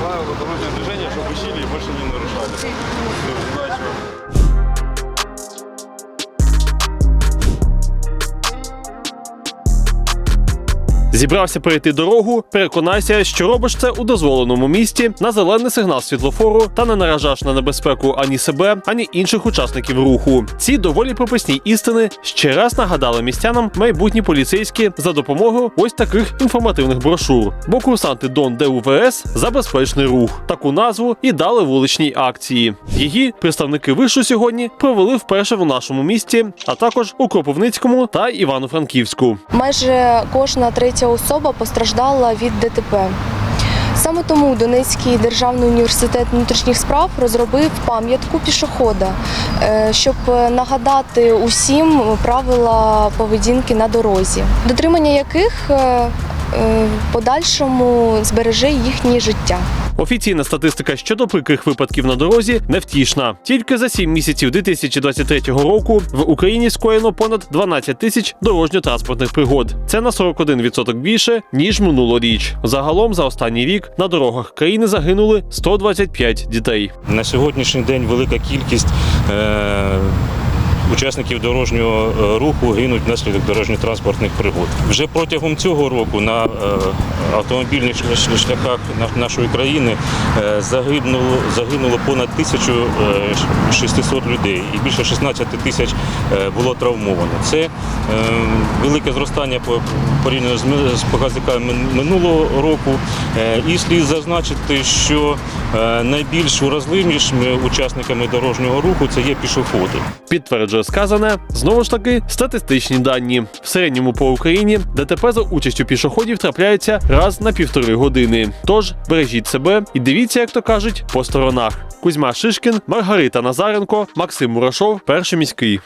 правила дорожного движения, чтобы усилий больше не нарушали. Удачи вам. Зібрався перейти дорогу, переконайся, що робиш це у дозволеному місці на зелений сигнал світлофору та не наражаєш на небезпеку ані себе, ані інших учасників руху. Ці доволі прописні істини ще раз нагадали містянам майбутні поліцейські за допомогою ось таких інформативних брошур. Бо курсанти Дон ДУВС за безпечний рух. Таку назву і дали вуличній акції. Її представники вишу сьогодні провели вперше в нашому місті, а також у Кропивницькому та Івано-Франківську. Майже кожна третя особа постраждала від ДТП. Саме тому Донецький державний університет внутрішніх справ розробив пам'ятку пішохода, е, щоб нагадати усім правила поведінки на дорозі, дотримання яких е, в подальшому збереже їхнє життя. Офіційна статистика щодо прикрих випадків на дорозі невтішна. Тільки за 7 місяців 2023 року в Україні скоєно понад 12 тисяч дорожньо-транспортних пригод. Це на 41% більше ніж минулоріч. Загалом за останній рік на дорогах країни загинули 125 дітей. На сьогоднішній день велика кількість е, учасників дорожнього е, руху гинуть внаслідок дорожньо-транспортних пригод. Вже протягом цього року на е, автомобільних шляхах нашої країни е, загинуло, загинуло понад 1600 людей і більше 16 тисяч було травмовано. Це велике зростання порівняно з показниками минулого року. І слід зазначити, що найбільш уразливішими учасниками дорожнього руху це є пішоходи. Підтверджує сказане знову ж таки статистичні дані. В середньому по Україні ДТП за участю пішоходів трапляється раз на півтори години. Тож бережіть себе і дивіться, як то кажуть, по сторонах. Кузьма Шишкін, Маргарита Назаренко, Максим Мурашов, перший міський.